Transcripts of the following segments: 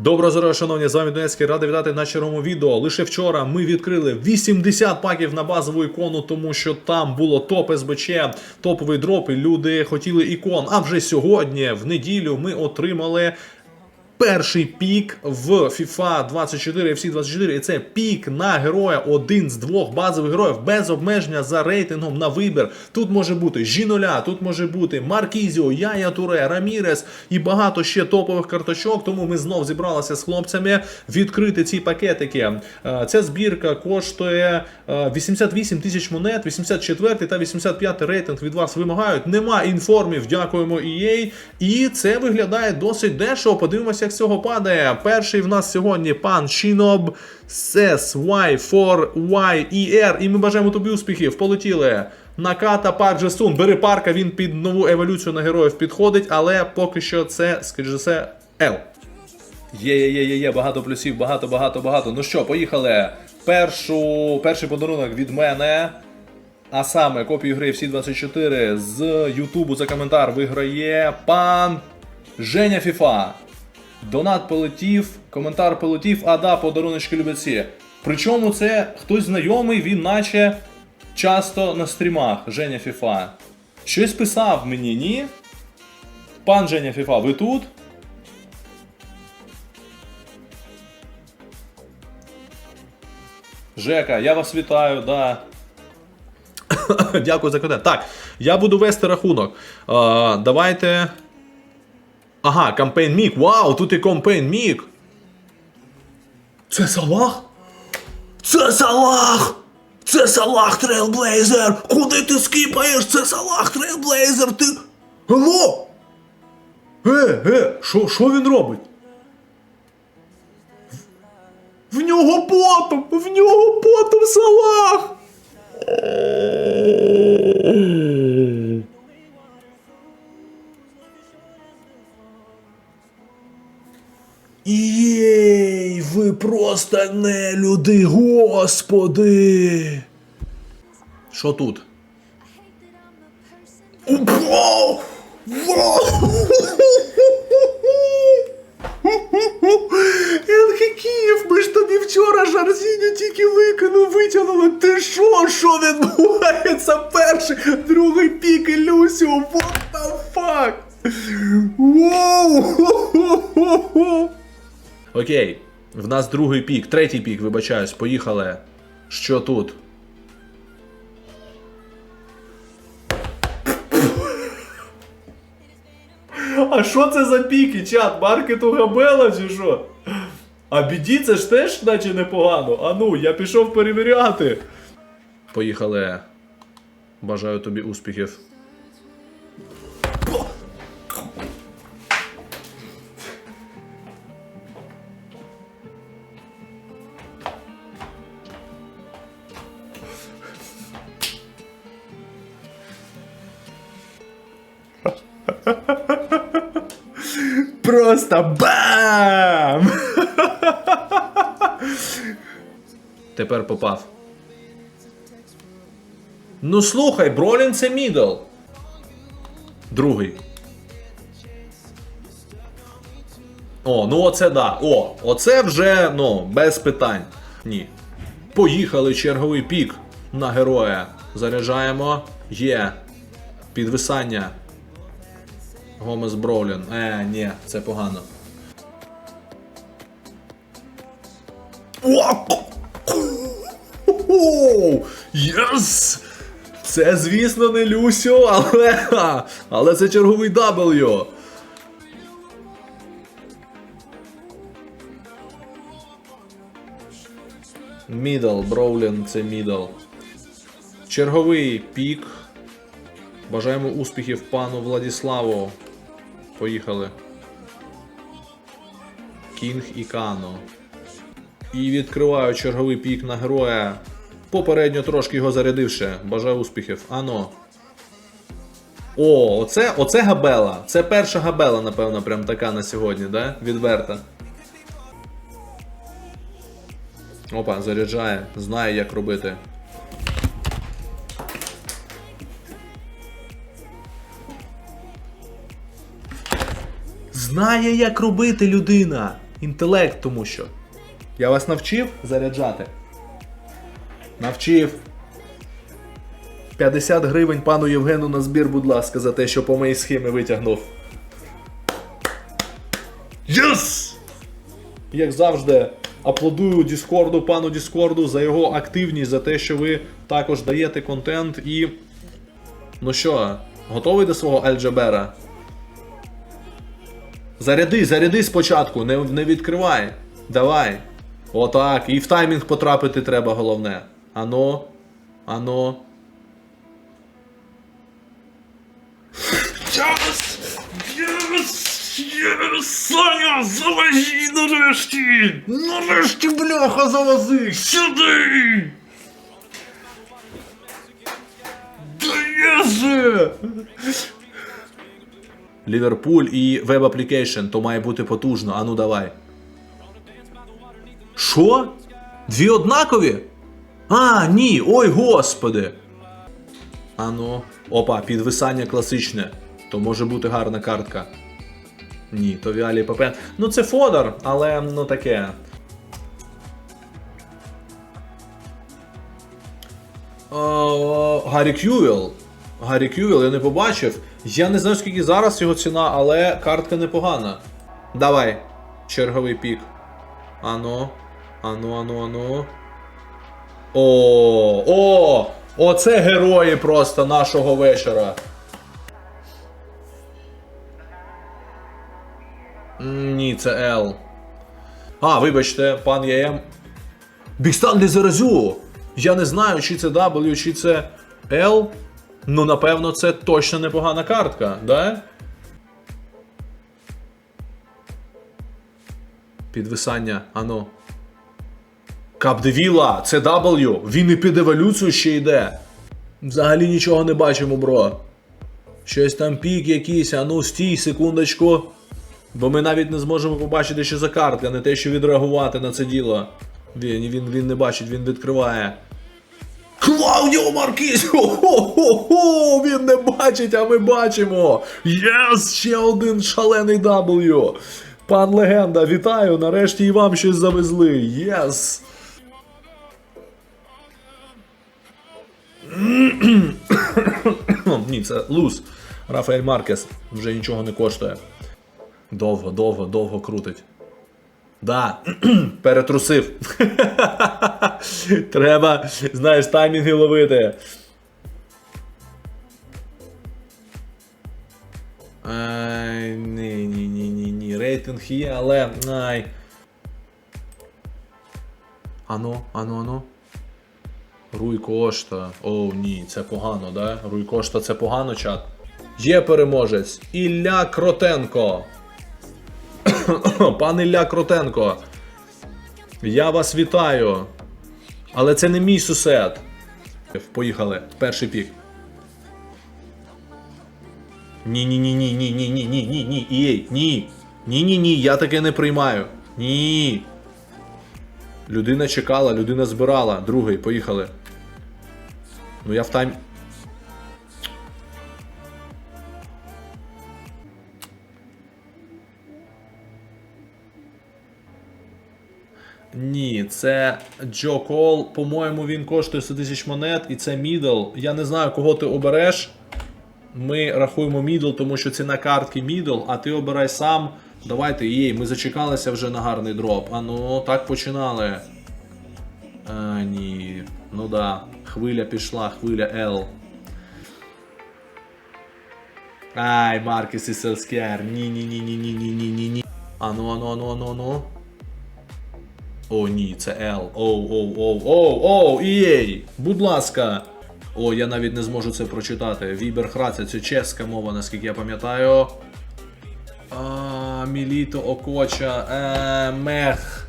Доброго здоров'я, шановні, з вами Донецький, радий вітати на черговому відео. Лише вчора ми відкрили 80 паків на базову ікону, тому що там було топ СБЧ, топовий дроп, і люди хотіли ікон. А вже сьогодні, в неділю, ми отримали. Перший пік в FIFA 24 FC 24 і це пік на героя один з двох базових героїв без обмеження за рейтингом на вибір. Тут може бути Жіноля, тут може бути Маркізіо, Яя Туре, Рамірес і багато ще топових карточок. Тому ми знов зібралися з хлопцями відкрити ці пакетики. Е, Ця збірка коштує е, 88 тисяч монет, 84 та 85 рейтинг від вас вимагають. Нема інформів, дякуємо EA. І це виглядає досить дешево. Подивимося, з падає. Перший в нас сьогодні пан Шиноб SY4YER. І ми бажаємо тобі успіхів. Полетіли. Наката Парк Джесун. Бери парка, він під нову еволюцію на героїв підходить, але поки що це, за все, L. Є, є, є, є, є, багато плюсів, багато, багато, багато. Ну що, поїхали. Першу, перший подарунок від мене. А саме копію гри всі 24 з Ютубу за коментар виграє пан Женя Фіфа. Донат полетів, коментар полетів, а да, подаруночки всі. Причому це хтось знайомий, він наче часто на стрімах Женя Фіфа. Щось писав мені, ні? Пан Женя Фіфа, ви тут? Жека, я вас вітаю, да. Дякую за контент. Так, я буду вести рахунок. А, давайте. Ага, кампейн Мік. Вау, тут і кампейн Мік. Це Салах? Це Салах! Це Салах Трейлблейзер! Куди ти скіпаєш? Це Салах Трейлблейзер! Ти. Алло! Е, е, що що він робить? В нього потом! В нього потом Салах! Єй, ви просто не люди, господи! Що тут? Вау! Вау! Київ, ми ж тобі вчора Жарзіню тільки викинув, витягнули. Ти що? Що відбувається? Перший, другий пік і Люсю. What the fuck? Воу! Окей, в нас другий пік, третій пік, вибачаюсь, поїхали. Що тут? А що це за піки, чат? Маркету Габела чи що? А біді це ж теж наче непогано. А ну, я пішов перевіряти. Поїхали. Бажаю тобі успіхів. Просто бам! Тепер попав. Ну слухай, Бролін це мідл. Другий. О, ну оце да. О, оце вже, ну, без питань. Ні. Поїхали черговий пік на героя. Заряджаємо. Є. Підвисання. Гомес Броулін. Е, ні, це погано. Єс! Це, звісно, не Люсю, але. Але це черговий W. Мідл, Броулін, це мідл. Черговий пік. Бажаємо успіхів пану Владіславу. Поїхали. Кінг і Кано. І відкриваю черговий пік на героя. Попередньо трошки його зарядивши. Бажаю успіхів. Ано. О, оце, оце габела. Це перша габела, напевно, прям така на сьогодні, да? Відверта. Опа, заряджає. Знає, як робити. Знає, як робити людина. Інтелект, тому що. Я вас навчив заряджати? Навчив. 50 гривень пану Євгену на збір, будь ласка, за те, що по моїй схемі витягнув. Єс! Як завжди, аплодую Діскорду, пану Діскорду за його активність, за те, що ви також даєте контент і. Ну що, готовий до свого Альджабера? Заряди, заряди спочатку, не, не відкривай. Давай. Отак. І в таймінг потрапити треба головне. Ано. Ано. Єс! Єс! Єс! Саня, завожі нарешті! Нарешті, бляха, завози! Сюди! Да єже! Ліверпуль і Web Application, то має бути потужно. Ану давай. Що? Дві однакові? А, ні, ой господи. Ану. Опа, підвисання класичне. То може бути гарна картка. Ні, то Віалі Папен. Ну це Фодор, але ну таке. Гаррі Кювел. Гаррі Кювел, я не побачив. Я не знаю, скільки зараз його ціна, але картка непогана. Давай. Черговий пік. Ано. Ану, ану, ану. О, о! Оце герої просто нашого вечора. Ні, це L. А, вибачте, пан ЄМ. Бікстан не заразю! Я не знаю, чи це W, чи це L. Ну, напевно, це точно непогана картка, да? Підвисання, ано. Капдевіла, це W, він і під еволюцію ще йде. Взагалі нічого не бачимо, бро. Щось там пік якийсь, а ну стій, секундочку. Бо ми навіть не зможемо побачити, що за картка, не те, що відреагувати на це діло. Він, він, він не бачить, він відкриває. Клаудіо Маркіз! Хо-хо-хо! Він не бачить, а ми бачимо! Єс! Ще один шалений W! Пан легенда, вітаю! Нарешті і вам щось завезли! Єс! Ні, це луз. Рафаель Маркес вже нічого не коштує. Довго, довго, довго крутить. Да, перетрусив. Треба, знаєш, таймінги ловити. Ай, ні, ні, ні, ні, ні. Рейтинг є, але. Ай. Ано, ано, ано. Руй Кошта. О, ні, це погано, да? Руй Кошта це погано, чат. Є переможець. Ілля Кротенко. Пан Ілля Кротенко, я вас вітаю. Але це не мій сусед. Поїхали. Перший пік. Ні-ні-ні-ні, ні, ні, ні, ні, ні, ні. Ей, ні. Ні-ні ні, я таке не приймаю. Ні. Людина чекала, людина збирала. Другий, поїхали. Ну я в тайм. Це Джо Кол. По-моєму, він коштує 100 тисяч монет і це мідл. Я не знаю, кого ти обереш. Ми рахуємо мідл, тому що ціна картки мідл, а ти обирай сам. Давайте, їй, ми зачекалися вже на гарний дроп. А ну так починали. А, Ні. Ну да. Хвиля пішла, хвиля L. Ай, Маркіс і Селскер. Ні-ні-ні-ні-ні-ні-ні-ні. Ану, ану, ану, ану, ану. О, ні, це L. Оу, оу, оу, оу, оу, EA, будь ласка. О, я навіть не зможу це прочитати. Віберхраця, це чеська мова, наскільки я пам'ятаю. А, Міліто Окоча, е, Мех.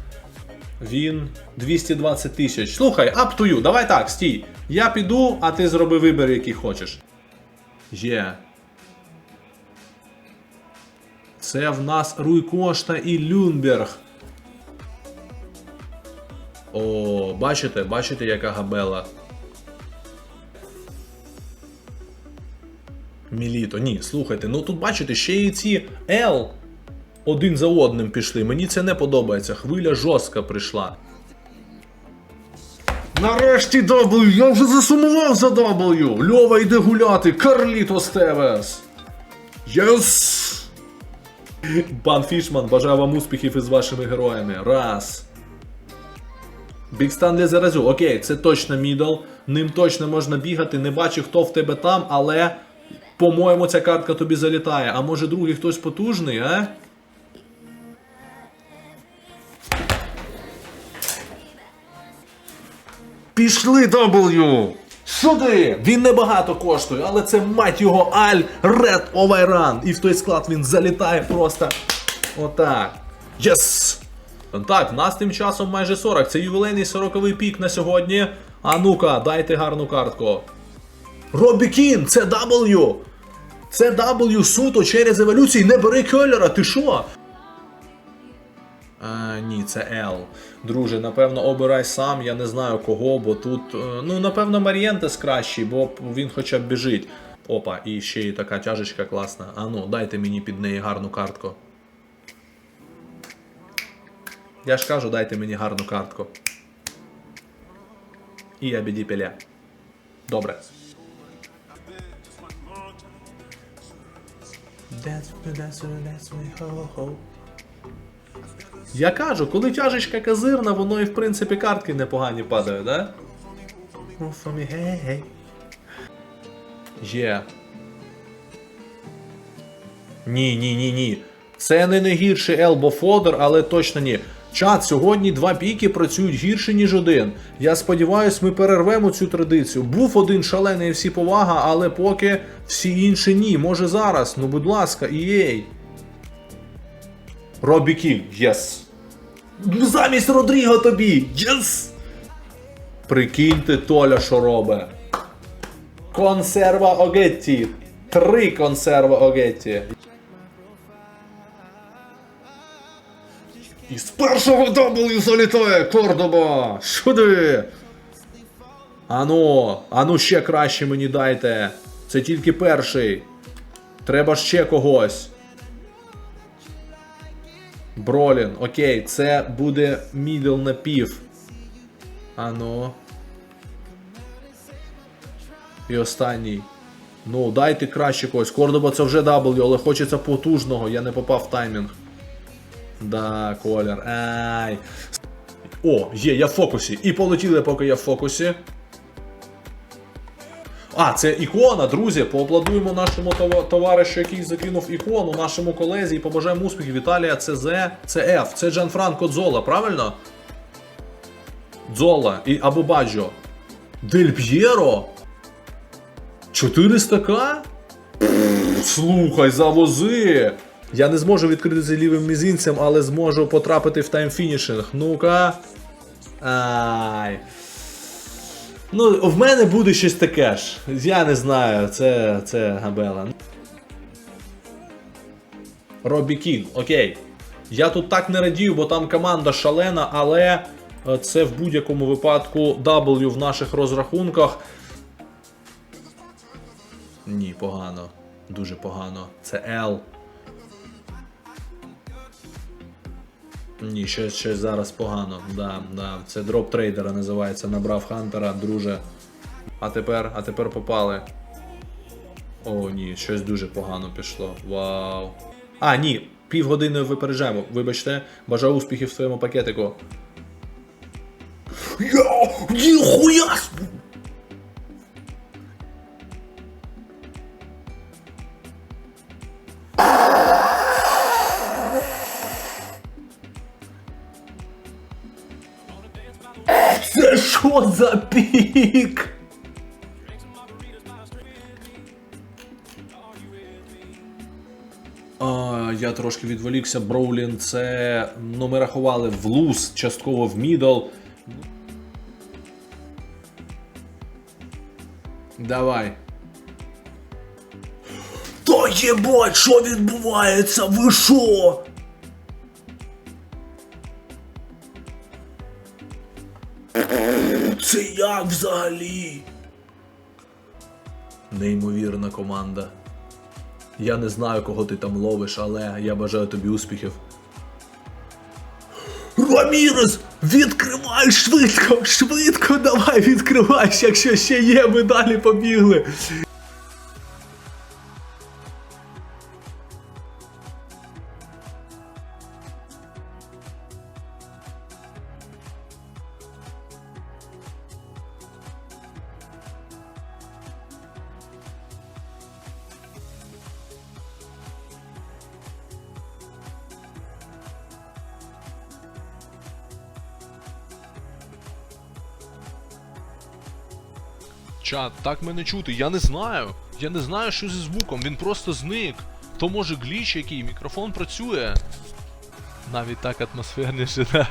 Він 220 тисяч. Слухай, up to you, давай так, стій. Я піду, а ти зроби вибір, який хочеш. Є. Це в нас Руй Кошта і Люнберг. О, бачите, бачите, яка габела. Міліто. Ні, слухайте, ну тут бачите, ще і ці L. один за одним пішли. Мені це не подобається. Хвиля жорстка прийшла. Нарешті W, я вже засумував за W. Льова йде гуляти, Карліто Стевес! Єс! Пан Фішман, бажаю вам успіхів із вашими героями. Раз. Бік Станлі заразю. Окей, це точно мідл. Ним точно можна бігати. Не бачу, хто в тебе там, але. По-моєму, ця картка тобі залітає. А може другий хтось потужний, а? Пішли W! Сюди! Він небагато коштує, але це мать його Аль Ред Овайран. І в той склад він залітає просто отак. Єс! Так, в нас тим часом майже 40. Це ювілейний 40-й пік на сьогодні. А ну-ка, дайте гарну картку. Робі Кін, це W! Це W суто через еволюцію. Не бери Келлера, ти що? А, ні, це L. Друже, напевно, обирай сам, я не знаю кого, бо тут. е, Ну, напевно, Марієнтес кращий, бо він хоча б біжить. Опа, і ще й така тяжечка класна. А ну, дайте мені під неї гарну картку. Я ж кажу, дайте мені гарну картку. І я біді пеля. Добре. Я кажу, коли тяжечка казирна, воно і в принципі картки непогані падають, да? Є. Ні, ні, ні, ні. Це не найгірший елбо фодер, але точно ні. Чат, сьогодні два піки працюють гірше, ніж один. Я сподіваюсь, ми перервемо цю традицію. Був один шалений всі повага, але поки всі інші ні. Може зараз. Ну, будь ласка, ієй. Робі Кін, єс. Замість Родріго тобі! Єс! Прикиньте, Толя, що робить. Консерва Огетті. Три консерва Огетті. І з першого W залітає Кордоба! Сюди! Ану, ану ще краще мені дайте. Це тільки перший. Треба ще когось. Бролін, окей, це буде мідл на пів. Ану. І останній. Ну, дайте краще когось. Кордоба це вже W, але хочеться потужного, я не попав в таймінг. Да, колір. Ай. О, є, я в фокусі. І полетіли, поки я в фокусі. А, це ікона, друзі. Поаплодуємо нашому това- товаришу, який закинув ікону, нашому колезі і побажаємо успіхів. Віталія, це З, це Ф, це Джанфранко Дзола, правильно? Дзола і або Баджо. Дель П'єро? 400к? Пф, Слухай, завози! Я не зможу відкритися лівим мізинцем, але зможу потрапити в таймфінішинг. Ну-ка. Ай. Ну, в мене буде щось таке ж. Я не знаю, це, це Габела. Робі Кін, окей. Я тут так не радію, бо там команда шалена, але е, це в будь-якому випадку W в наших розрахунках. Ні, погано. Дуже погано. Це L. Ні, щось, щось зараз погано. Да, да. Це дроп трейдера називається. Набрав Хантера, друже. А тепер, а тепер попали. О, ні, щось дуже погано пішло. Вау. А, ні, півгодини випереджаємо. Вибачте, бажаю успіхів в своєму пакетику. Йо! Ніхуя! Що за пік? А, я трошки відволікся. Броулін це. Ну, ми рахували в луз, частково в мідл. Давай. Та єбать, що відбувається? Ви що? Це як взагалі? Неймовірна команда. Я не знаю, кого ти там ловиш, але я бажаю тобі успіхів. Рамірес! Відкривай швидко! Швидко давай відкривай, якщо ще є, ми далі побігли. Чат, так мене чути, я не знаю. Я не знаю, що зі звуком, він просто зник. То може гліч який, мікрофон працює. Навіть так атмосферніше, да.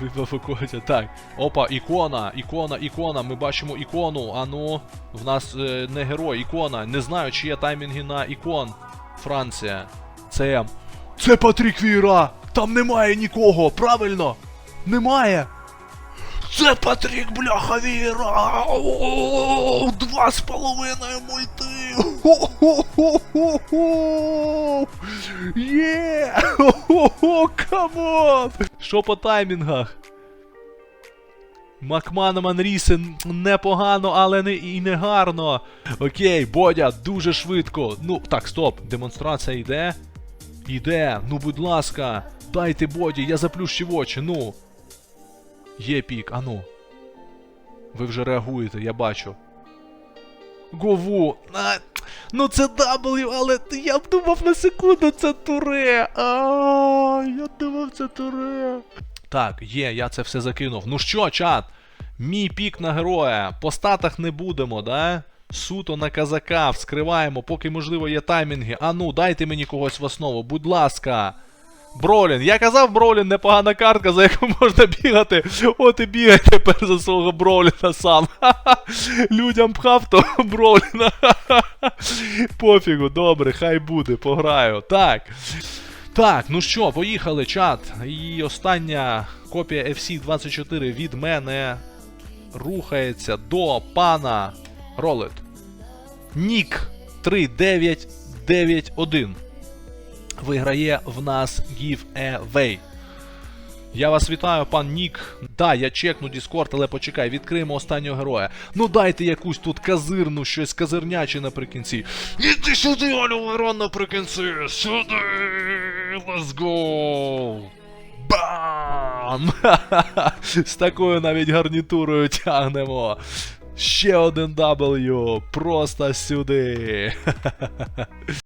Випав. Так. Опа, ікона, ікона, ікона. Ми бачимо ікону. А ну, в нас е, не герой, ікона. Не знаю, чи є таймінги на ікон. Франція. Це. Це Патрік Віра! Там немає нікого, правильно? Немає! Це Патрік Бляха Віра! Два з половиною мульти! Є! Камон! Що по таймінгах? Макманаман Рісен непогано, але не і не гарно. Окей, Бодя, дуже швидко. Ну, так, стоп, демонстрація йде. Іде, ну будь ласка, дайте Боді, я заплющив очі, ну. Є пік, ану. Ви вже реагуєте, я бачу. Гову. А, ну це W, але я б думав на секунду це туре. А, я думав це туре. Так, є, я це все закинув. Ну що, чат? Мій пік на героя. По статах не будемо, да? Суто на казака, вскриваємо, поки можливо є таймінги. Ану, дайте мені когось в основу, будь ласка. Бролін. Я казав, Бролін непогана картка, за яку можна бігати. От і бігай тепер за свого Броліна сам. Людям пхав то Броліна. Пофігу, добре, хай буде, пограю. Так. Так, ну що, поїхали, чат. І остання копія FC24 від мене рухається до пана Ролет. Нік 3991 виграє в нас giveaway. Я вас вітаю, пан Нік. Да, я чекну Discord, але почекай, відкриємо останнього героя. Ну дайте якусь тут казирну, щось казирняче наприкінці. Іди сюди, Олюверон, наприкінці! Сюди! Let's go! Бам! З такою навіть гарнітурою тягнемо. Ще один W. Просто сюди.